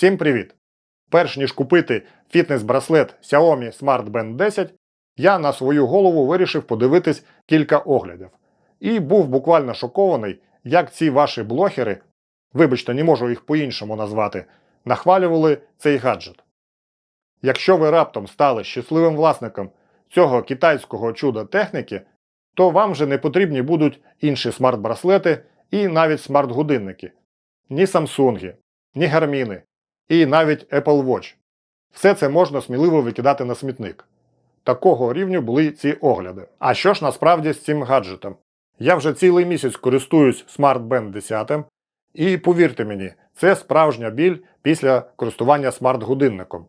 Всім привіт! Перш ніж купити фітнес-браслет Xiaomi Smart Band 10, я на свою голову вирішив подивитись кілька оглядів. І був буквально шокований, як ці ваші блогери, вибачте, не можу їх по-іншому назвати, нахвалювали цей гаджет. Якщо ви раптом стали щасливим власником цього китайського чуда техніки, то вам вже не потрібні будуть інші смарт-браслети і навіть смарт-годинники. Ні Samsung, ні Гарміни і навіть Apple Watch. Все це можна сміливо викидати на смітник. Такого рівню були ці огляди. А що ж насправді з цим гаджетом? Я вже цілий місяць користуюсь Smart Band 10, і повірте мені, це справжня біль після користування смарт-годинником.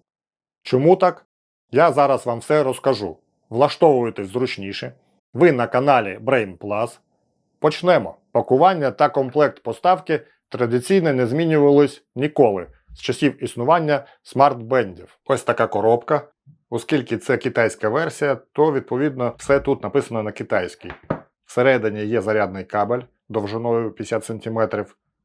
Чому так? Я зараз вам все розкажу. Влаштовуйтесь зручніше. Ви на каналі Brain Plus. Почнемо. Пакування та комплект поставки традиційно не змінювались ніколи з часів існування смарт-бендів. Ось така коробка. Оскільки це китайська версія, то відповідно все тут написано на китайській. Всередині є зарядний кабель довжиною 50 см,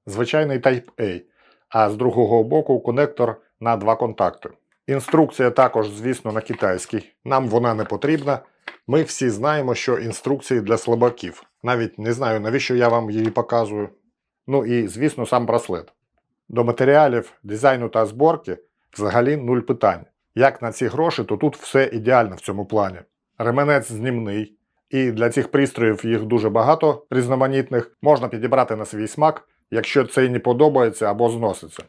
звичайний Type-A, а з другого боку конектор на два контакти. Інструкція також, звісно, на китайській. Нам вона не потрібна. Ми всі знаємо, що інструкції для слабаків. Навіть не знаю, навіщо я вам її показую. Ну і, звісно, сам браслет. До матеріалів, дизайну та зборки взагалі нуль питань. Як на ці гроші, то тут все ідеально в цьому плані. Ременець знімний, і для цих пристроїв їх дуже багато різноманітних, можна підібрати на свій смак, якщо це не подобається або зноситься.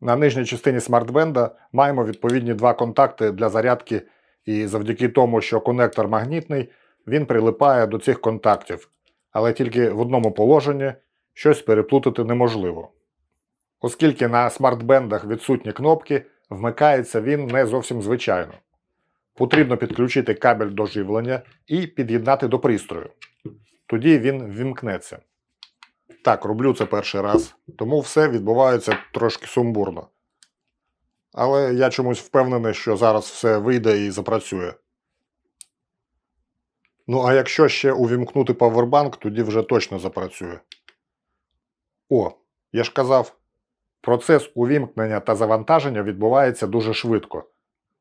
На нижній частині смартбенда маємо відповідні два контакти для зарядки, і завдяки тому, що конектор магнітний, він прилипає до цих контактів, але тільки в одному положенні щось переплутати неможливо. Оскільки на смартбендах відсутні кнопки, вмикається він не зовсім звичайно. Потрібно підключити кабель до живлення і під'єднати до пристрою. Тоді він вімкнеться. Так, роблю це перший раз, тому все відбувається трошки сумбурно. Але я чомусь впевнений, що зараз все вийде і запрацює. Ну, а якщо ще увімкнути павербанк, тоді вже точно запрацює. О, я ж казав, процес увімкнення та завантаження відбувається дуже швидко.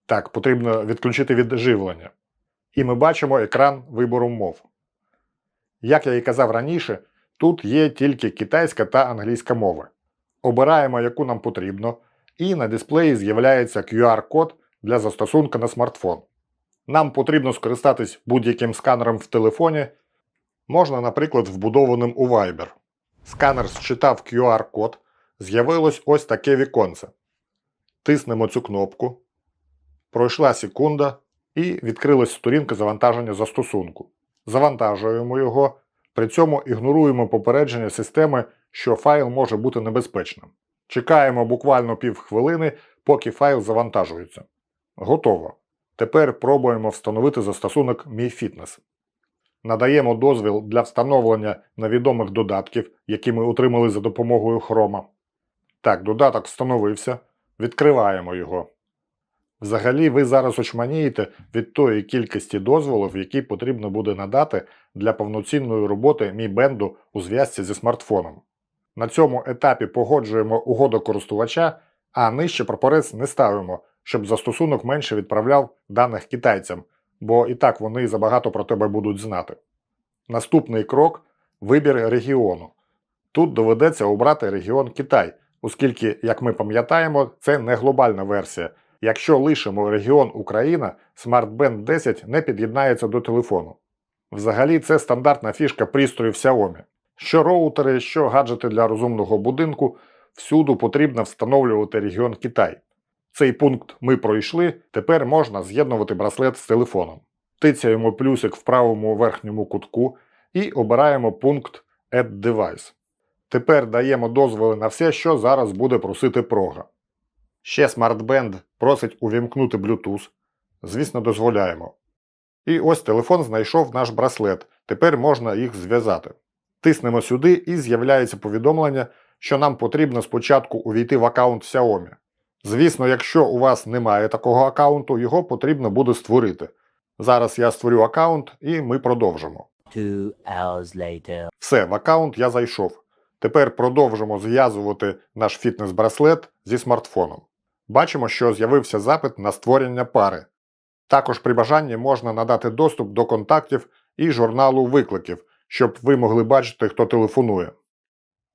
Так, потрібно відключити від живлення. І ми бачимо екран вибору мов. Як я і казав раніше, тут є тільки китайська та англійська мови. Обираємо, яку нам потрібно, і на дисплеї з'являється QR-код для застосунка на смартфон. Нам потрібно скористатись будь-яким сканером в телефоні, можна, наприклад, вбудованим у Viber. Сканер зчитав QR-код, з'явилось ось таке віконце. Тиснемо цю кнопку. Пройшла секунда і відкрилась сторінка завантаження застосунку. Завантажуємо його, при цьому ігноруємо попередження системи, що файл може бути небезпечним. Чекаємо буквально півхвилини, поки файл завантажується. Готово. Тепер пробуємо встановити застосунок MiFitness. Надаємо дозвіл для встановлення невідомих додатків, які ми отримали за допомогою Chrome. Так, додаток встановився. Відкриваємо його. Взагалі, ви зараз очманієте від тої кількості дозволів, які потрібно буде надати для повноцінної роботи Mi Band у зв'язці зі смартфоном. На цьому етапі погоджуємо угоду користувача, а нижче прапорець не ставимо, щоб застосунок менше відправляв даних китайцям, бо і так вони забагато про тебе будуть знати. Наступний крок вибір регіону. Тут доведеться обрати регіон Китай, оскільки, як ми пам'ятаємо, це не глобальна версія. Якщо лишимо регіон Україна, Smart Band 10 не під'єднається до телефону. Взагалі, це стандартна фішка пристроїв Xiaomi. Що роутери, що гаджети для розумного будинку, всюду потрібно встановлювати регіон Китай. Цей пункт ми пройшли, тепер можна з'єднувати браслет з телефоном. Тицяємо плюсик в правому верхньому кутку і обираємо пункт Add Device. Тепер даємо дозволи на все, що зараз буде просити прога. Ще SmartBand просить увімкнути Bluetooth. Звісно, дозволяємо. І ось телефон знайшов наш браслет. Тепер можна їх зв'язати. Тиснемо сюди і з'являється повідомлення, що нам потрібно спочатку увійти в аккаунт Xiaomi. Звісно, якщо у вас немає такого аккаунту, його потрібно буде створити. Зараз я створю аккаунт і ми продовжимо. Two hours later. Все, в аккаунт я зайшов. Тепер продовжимо зв'язувати наш фітнес-браслет зі смартфоном. Бачимо, що з'явився запит на створення пари. Також при бажанні можна надати доступ до контактів і журналу викликів, щоб ви могли бачити, хто телефонує.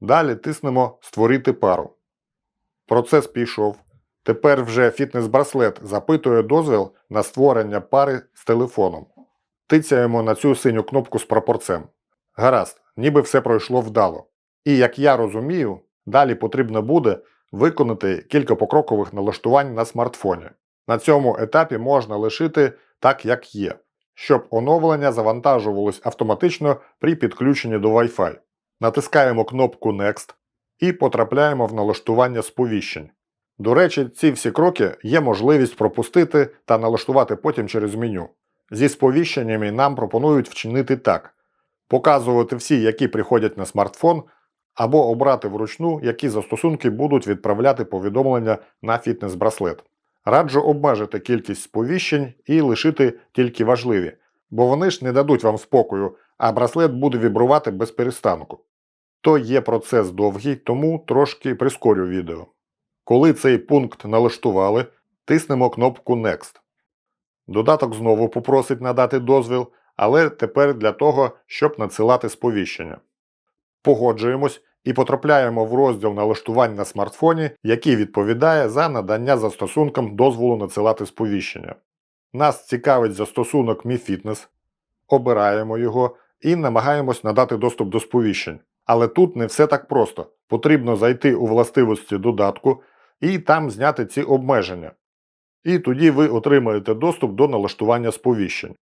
Далі тиснемо Створити пару. Процес пішов. Тепер вже фітнес-браслет запитує дозвіл на створення пари з телефоном. Тицяємо на цю синю кнопку з прапорцем. Гаразд, ніби все пройшло вдало. І як я розумію, далі потрібно буде виконати кілька покрокових налаштувань на смартфоні. На цьому етапі можна лишити так, як є, щоб оновлення завантажувалось автоматично при підключенні до Wi-Fi. Натискаємо кнопку Next і потрапляємо в налаштування сповіщень. До речі, ці всі кроки є можливість пропустити та налаштувати потім через меню. Зі сповіщеннями нам пропонують вчинити так: показувати всі, які приходять на смартфон, або обрати вручну, які застосунки будуть відправляти повідомлення на фітнес-браслет. Раджу обмежити кількість сповіщень і лишити тільки важливі, бо вони ж не дадуть вам спокою, а браслет буде вібрувати без перестанку. То є процес довгий, тому трошки прискорю відео. Коли цей пункт налаштували, тиснемо кнопку Next. Додаток знову попросить надати дозвіл, але тепер для того, щоб надсилати сповіщення. Погоджуємось і потрапляємо в розділ налаштувань на смартфоні, який відповідає за надання застосункам дозволу надсилати сповіщення. Нас цікавить застосунок MiFitness. Обираємо його і намагаємось надати доступ до сповіщень. Але тут не все так просто. Потрібно зайти у властивості додатку і там зняти ці обмеження. І тоді ви отримаєте доступ до налаштування сповіщень.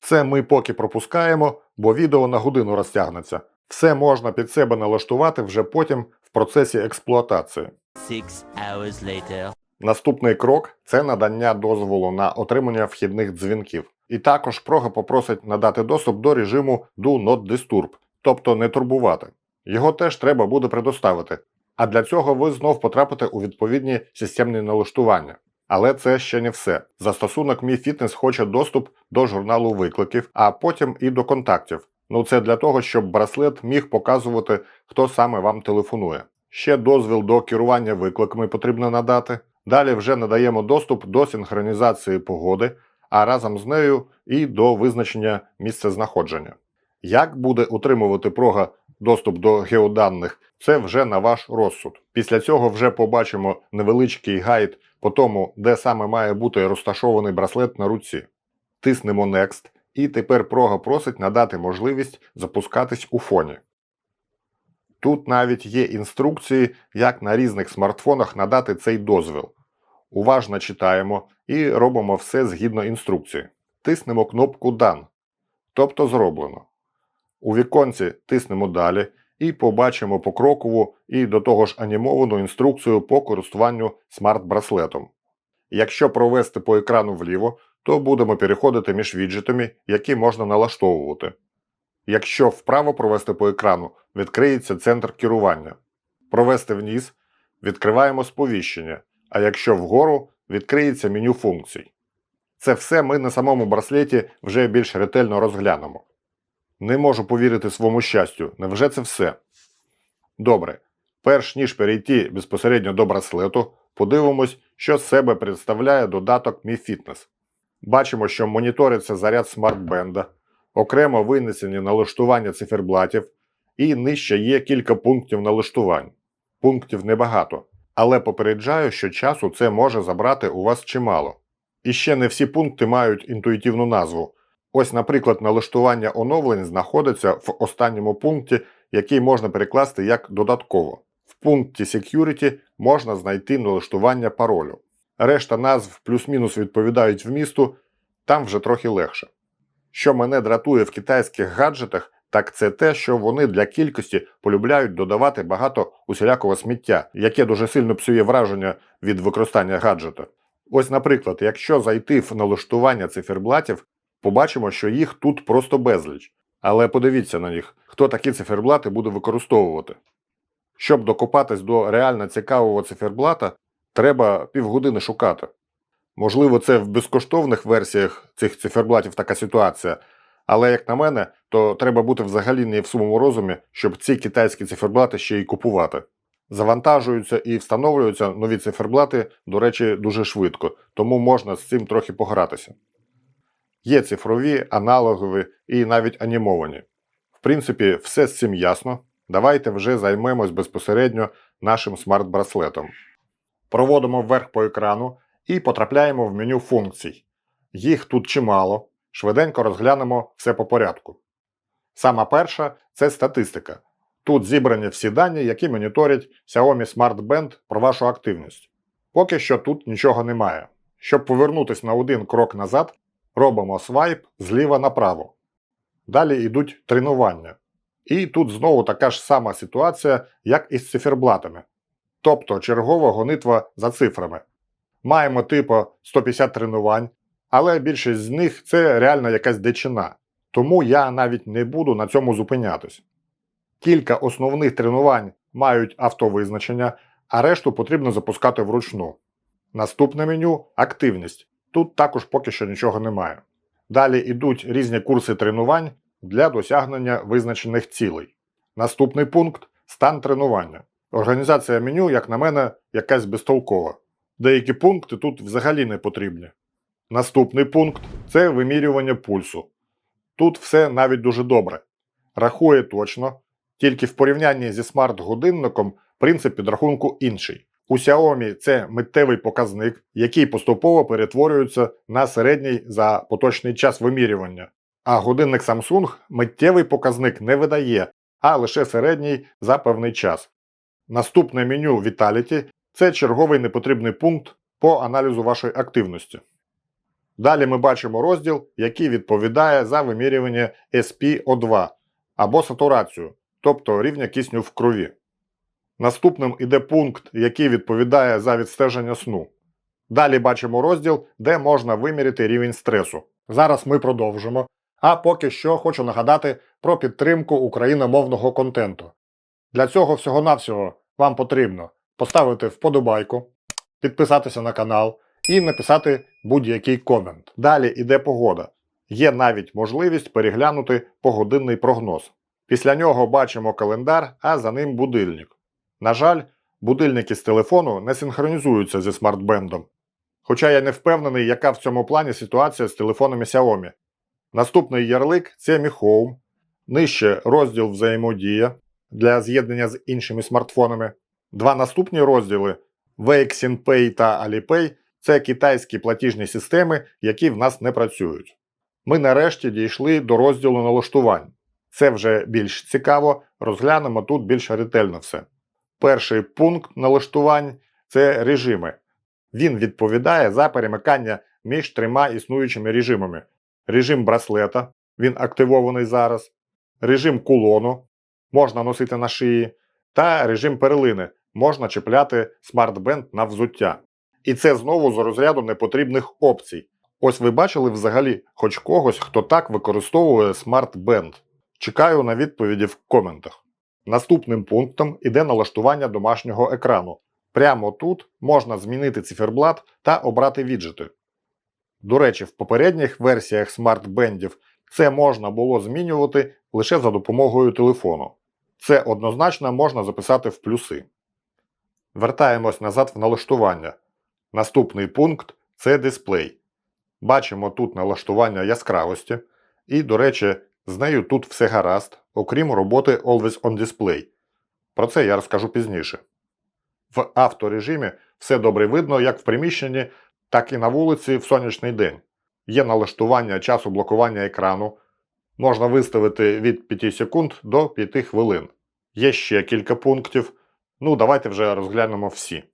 Це ми поки пропускаємо, бо відео на годину розтягнеться. Все можна під себе налаштувати вже потім в процесі експлуатації. Six hours later. Наступний крок це надання дозволу на отримання вхідних дзвінків. І також прога попросить надати доступ до режиму Do Not Disturb, тобто не турбувати. Його теж треба буде предоставити. А для цього ви знов потрапите у відповідні системні налаштування. Але це ще не все. Застосунок Mi Fitness хоче доступ до журналу викликів, а потім і до контактів. Ну це для того, щоб браслет міг показувати, хто саме вам телефонує. Ще дозвіл до керування викликами потрібно надати. Далі вже надаємо доступ до синхронізації погоди, а разом з нею і до визначення місця знаходження. Як буде утримувати прога доступ до геоданних, це вже на ваш розсуд. Після цього вже побачимо невеличкий гайд по тому, де саме має бути розташований браслет на руці. Тиснемо Next, і тепер прога просить надати можливість запускатись у фоні. Тут навіть є інструкції, як на різних смартфонах надати цей дозвіл. Уважно читаємо і робимо все згідно інструкції. Тиснемо кнопку Done, тобто зроблено. У віконці тиснемо далі і побачимо покрокову і до того ж анімовану інструкцію по користуванню смарт-браслетом. Якщо провести по екрану вліво, то будемо переходити між віджитами, які можна налаштовувати. Якщо вправо провести по екрану, відкриється центр керування. Провести вниз, відкриваємо сповіщення, а якщо вгору, відкриється меню функцій. Це все ми на самому браслеті вже більш ретельно розглянемо. Не можу повірити своєму щастю, невже це все? Добре. Перш ніж перейти безпосередньо до браслету, подивимось, що з себе представляє додаток Mi Fitness. Бачимо, що моніториться заряд смартбенда, окремо винесені налаштування циферблатів, і нижче є кілька пунктів налаштувань. Пунктів небагато, але попереджаю, що часу це може забрати у вас чимало. І ще не всі пункти мають інтуїтивну назву. Ось, наприклад, налаштування оновлень знаходиться в останньому пункті, який можна перекласти як додатково. В пункті Security можна знайти налаштування паролю. Решта назв плюс-мінус відповідають вмісту, там вже трохи легше. Що мене дратує в китайських гаджетах, так це те, що вони для кількості полюбляють додавати багато усілякого сміття, яке дуже сильно псує враження від використання гаджета. Ось, наприклад, якщо зайти в налаштування циферблатів, побачимо, що їх тут просто безліч. Але подивіться на них, хто такі циферблати буде використовувати. Щоб докопатись до реально цікавого циферблата, треба півгодини шукати. Можливо, це в безкоштовних версіях цих циферблатів така ситуація, але, як на мене, то треба бути взагалі не в сумому розумі, щоб ці китайські циферблати ще й купувати. Завантажуються і встановлюються нові циферблати, до речі, дуже швидко, тому можна з цим трохи погратися. Є цифрові, аналогові і навіть анімовані. В принципі, все з цим ясно. Давайте вже займемось безпосередньо нашим смарт-браслетом. Проводимо вверх по екрану і потрапляємо в меню функцій. Їх тут чимало. Швиденько розглянемо все по порядку. Сама перша це статистика. Тут зібрані всі дані, які моніторять Xiaomi Smart Band про вашу активність. Поки що тут нічого немає. Щоб повернутися на один крок назад, робимо свайп зліва направо. Далі йдуть тренування. І тут знову така ж сама ситуація, як і з циферблатами. Тобто чергова гонитва за цифрами. Маємо типу 150 тренувань, але більшість з них це реально якась дичина. Тому я навіть не буду на цьому зупинятись. Кілька основних тренувань мають автовизначення, а решту потрібно запускати вручну. Наступне меню активність. Тут також поки що нічого немає. Далі йдуть різні курси тренувань для досягнення визначених цілей. Наступний пункт стан тренування. Організація меню, як на мене, якась безтолкова. Деякі пункти тут взагалі не потрібні. Наступний пункт це вимірювання пульсу. Тут все навіть дуже добре. Рахує точно, тільки в порівнянні зі смарт-годинником принцип підрахунку інший. У Xiaomi це миттєвий показник, який поступово перетворюється на середній за поточний час вимірювання. А годинник Samsung миттєвий показник не видає, а лише середній за певний час. Наступне меню Vitality – це черговий непотрібний пункт по аналізу вашої активності. Далі ми бачимо розділ, який відповідає за вимірювання SpO2 або сатурацію, тобто рівня кисню в крові. Наступним іде пункт, який відповідає за відстеження сну. Далі бачимо розділ, де можна виміряти рівень стресу. Зараз ми продовжимо. А поки що хочу нагадати про підтримку україномовного контенту. Для цього всього-навсього вам потрібно поставити вподобайку, підписатися на канал і написати будь-який комент. Далі іде погода. Є навіть можливість переглянути погодинний прогноз. Після нього бачимо календар, а за ним будильник. На жаль, будильники з телефону не синхронізуються зі смартбендом. Хоча я не впевнений, яка в цьому плані ситуація з телефонами Xiaomi. Наступний ярлик це Mi Home, нижче розділ взаємодія для з'єднання з іншими смартфонами. Два наступні розділи Weixin та Alipay це китайські платіжні системи, які в нас не працюють. Ми нарешті дійшли до розділу налаштувань. Це вже більш цікаво, розглянемо тут більш ретельно все. Перший пункт налаштувань це режими. Він відповідає за перемикання між трьома існуючими режимами: режим браслета, він активований зараз, режим кулону, можна носити на шиї, та режим перлини, можна чіпляти смарт-бенд на взуття. І це знову з розряду непотрібних опцій. Ось ви бачили взагалі хоч когось, хто так використовує смарт-бенд. Чекаю на відповіді в коментах. Наступним пунктом іде налаштування домашнього екрану. Прямо тут можна змінити циферблат та обрати віджити. До речі, в попередніх версіях смарт-бендів це можна було змінювати лише за допомогою телефону. Це однозначно можна записати в плюси. Вертаємось назад в налаштування. Наступний пункт це дисплей. Бачимо тут налаштування яскравості, і, до речі, з нею тут все гаразд, окрім роботи Always on Display. Про це я розкажу пізніше. В авторежимі все добре видно як в приміщенні, так і на вулиці в сонячний день. Є налаштування часу блокування екрану. Можна виставити від 5 секунд до 5 хвилин. Є ще кілька пунктів. Ну, давайте вже розглянемо всі.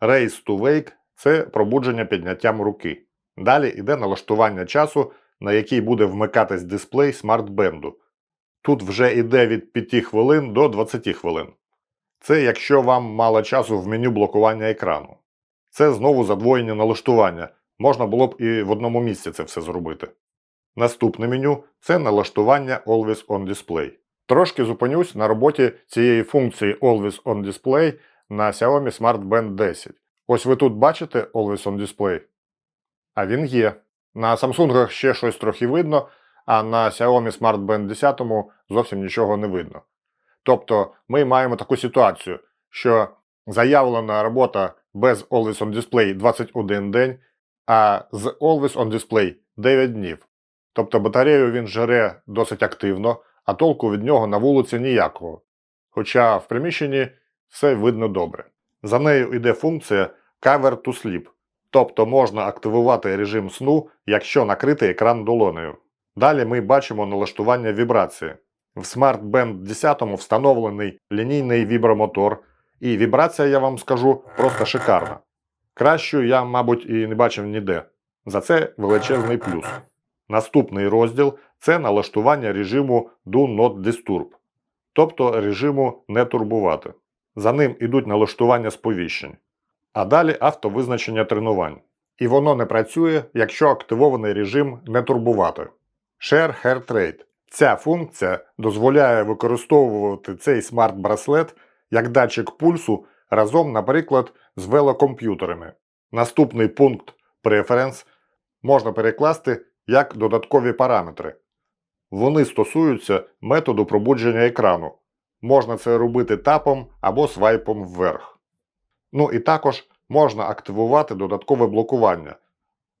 Raise to Wake це пробудження підняттям руки. Далі йде налаштування часу, на який буде вмикатись дисплей смарт-бенду. Тут вже йде від 5 хвилин до 20 хвилин. Це якщо вам мало часу в меню блокування екрану. Це знову задвоєння налаштування. Можна було б і в одному місці це все зробити. Наступне меню це налаштування Always on Display. Трошки зупинюсь на роботі цієї функції Always on Display на Xiaomi Smart Band 10. Ось ви тут бачите Always on Display? А він є. На Samsung ще щось трохи видно, а на Xiaomi Smart Band 10 зовсім нічого не видно. Тобто ми маємо таку ситуацію. що заявлена робота без Always on Display 21 день, а з Always on Display 9 днів. Тобто батарею він жере досить активно, а толку від нього на вулиці ніякого. Хоча в приміщенні все видно добре. За нею йде функція Cover to Sleep, тобто можна активувати режим сну, якщо накрити екран долонею. Далі ми бачимо налаштування вібрації. В Smart Band 10 встановлений лінійний вібромотор, і вібрація, я вам скажу, просто шикарна. Кращу я, мабуть, і не бачив ніде. За це величезний плюс. Наступний розділ це налаштування режиму Do Not Disturb, тобто режиму не турбувати. За ним ідуть налаштування сповіщень. А далі автовизначення тренувань. І воно не працює, якщо активований режим не турбувати. Share Heart Rate. Ця функція дозволяє використовувати цей смарт-браслет як датчик пульсу разом, наприклад, з велокомп'ютерами. Наступний пункт Preference можна перекласти як додаткові параметри. Вони стосуються методу пробудження екрану. Можна це робити тапом або свайпом вверх. Ну і також можна активувати додаткове блокування.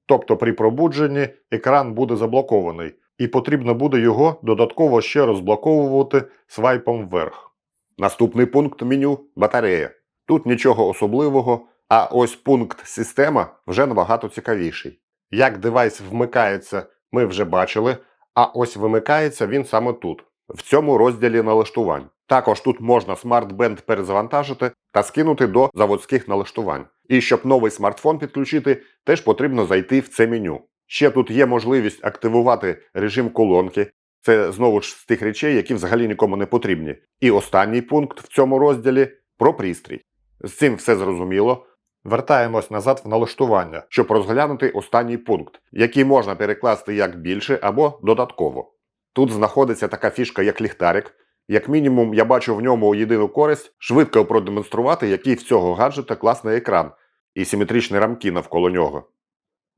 Тобто при пробудженні екран буде заблокований, і потрібно буде його додатково ще розблоковувати свайпом вверх. Наступний пункт меню батарея. Тут нічого особливого, а ось пункт система вже набагато цікавіший. Як девайс вмикається, ми вже бачили, а ось вимикається він саме тут. В цьому розділі налаштувань. Також тут можна смарт-бенд перезавантажити та скинути до заводських налаштувань. І щоб новий смартфон підключити, теж потрібно зайти в це меню. Ще тут є можливість активувати режим колонки. Це знову ж з тих речей, які взагалі нікому не потрібні. І останній пункт в цьому розділі про пристрій. З цим все зрозуміло. Вертаємось назад в налаштування. щоб розглянути останній пункт, який можна перекласти як більше або додатково. Тут знаходиться така фішка, як ліхтарик. Як мінімум, я бачу в ньому єдину користь швидко продемонструвати, який в цього гаджета класний екран і симетричні рамки навколо нього.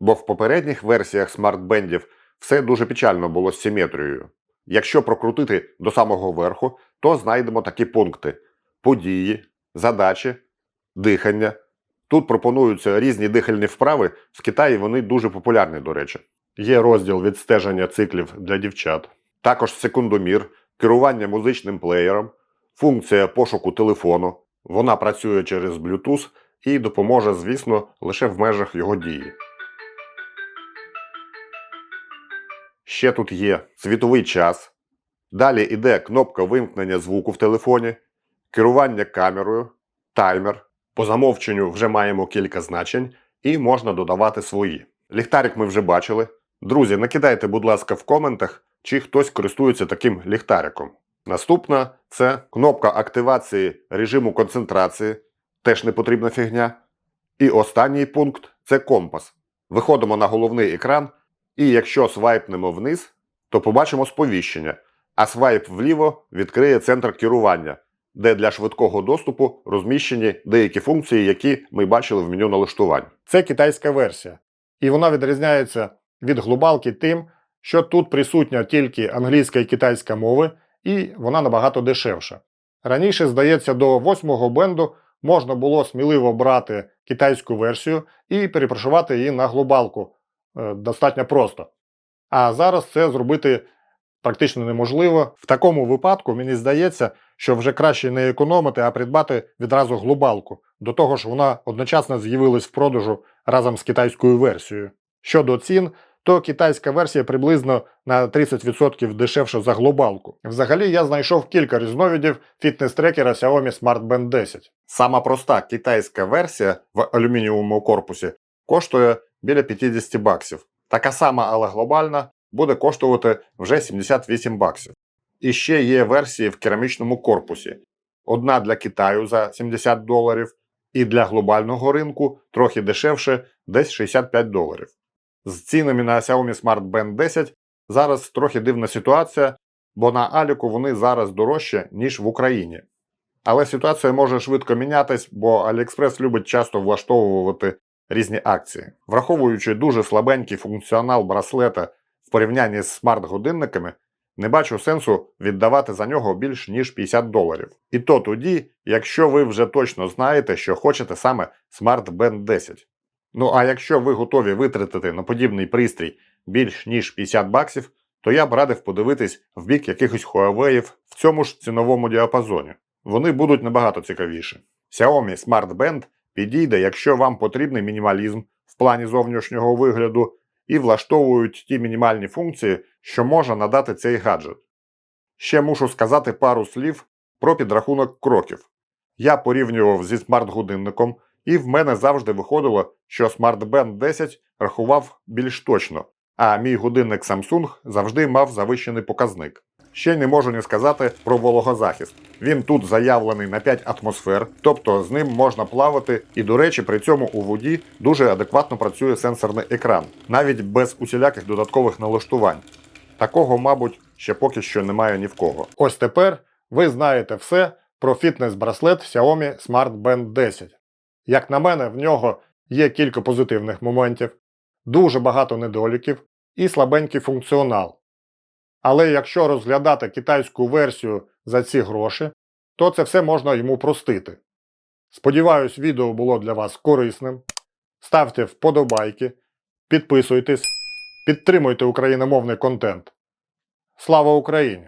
Бо в попередніх версіях смартбендів все дуже печально було з симетрією. Якщо прокрутити до самого верху, то знайдемо такі пункти: події, задачі, дихання. Тут пропонуються різні дихальні вправи. В Китаї вони дуже популярні, до речі. Є розділ відстеження циклів для дівчат. Також секундомір, керування музичним плеєром, функція пошуку телефону. Вона працює через Bluetooth і допоможе, звісно, лише в межах його дії. Ще тут є світовий час. Далі йде кнопка вимкнення звуку в телефоні, керування камерою, таймер. По замовченню вже маємо кілька значень і можна додавати свої. Ліхтарик ми вже бачили. Друзі, накидайте, будь ласка, в коментах, чи хтось користується таким ліхтариком. Наступна це кнопка активації режиму концентрації, теж не потрібна фігня. І останній пункт це компас. Виходимо на головний екран, і якщо свайпнемо вниз, то побачимо сповіщення, а свайп вліво відкриє центр керування, де для швидкого доступу розміщені деякі функції, які ми бачили в меню налаштувань. Це китайська версія. І вона відрізняється від глобалки тим, що тут присутня тільки англійська і китайська мови, і вона набагато дешевша. Раніше, здається, до восьмого бенду можна було сміливо брати китайську версію і перепрошувати її на глобалку Е, достатньо просто. А зараз це зробити практично неможливо. В такому випадку мені здається, що вже краще не економити, а придбати відразу глобалку. До того ж, вона одночасно з'явилась в продажу разом з китайською версією. Щодо цін, то китайська версія приблизно на 30% дешевша за глобалку. Взагалі я знайшов кілька різновидів фітнес-трекера Xiaomi Smart Band 10. Сама проста китайська версія в алюмінієвому корпусі коштує біля 50 баксів. Така сама, але глобальна, буде коштувати вже 78 баксів. І ще є версії в керамічному корпусі. Одна для Китаю за 70 доларів, і для глобального ринку трохи дешевше, десь 65 доларів. З цінами на Xiaomi Smart Band 10 зараз трохи дивна ситуація, бо на Аліку вони зараз дорожче, ніж в Україні. Але ситуація може швидко мінятись, бо AliExpress любить часто влаштовувати різні акції. Враховуючи дуже слабенький функціонал браслета в порівнянні з смарт-годинниками, Не бачу сенсу віддавати за нього більш ніж 50 доларів. І то тоді, якщо ви вже точно знаєте, що хочете саме Smart Band 10. Ну а якщо ви готові витратити на подібний пристрій більш ніж 50 баксів, то я б радив подивитись в бік якихось Huawei в цьому ж ціновому діапазоні. Вони будуть набагато цікавіші. Xiaomi Smart Band підійде, якщо вам потрібний мінімалізм в плані зовнішнього вигляду і влаштовують ті мінімальні функції, що може надати цей гаджет. Ще мушу сказати пару слів про підрахунок кроків. Я порівнював зі смарт-годинником, і в мене завжди виходило, що SmartBand 10 рахував більш точно, а мій годинник Samsung завжди мав завищений показник. Ще не можу не сказати про вологозахист. Він тут заявлений на 5 атмосфер, тобто з ним можна плавати, і, до речі, при цьому у воді дуже адекватно працює сенсорний екран, навіть без усіляких додаткових налаштувань. Такого, мабуть, ще поки що немає ні в кого. Ось тепер ви знаєте все про фітнес-браслет Xiaomi Smart Band 10. Як на мене, в нього є кілька позитивних моментів, дуже багато недоліків і слабенький функціонал. Але якщо розглядати китайську версію за ці гроші, то це все можна йому простити. Сподіваюсь, відео було для вас корисним. Ставте вподобайки, підписуйтесь, підтримуйте україномовний контент. Слава Україні!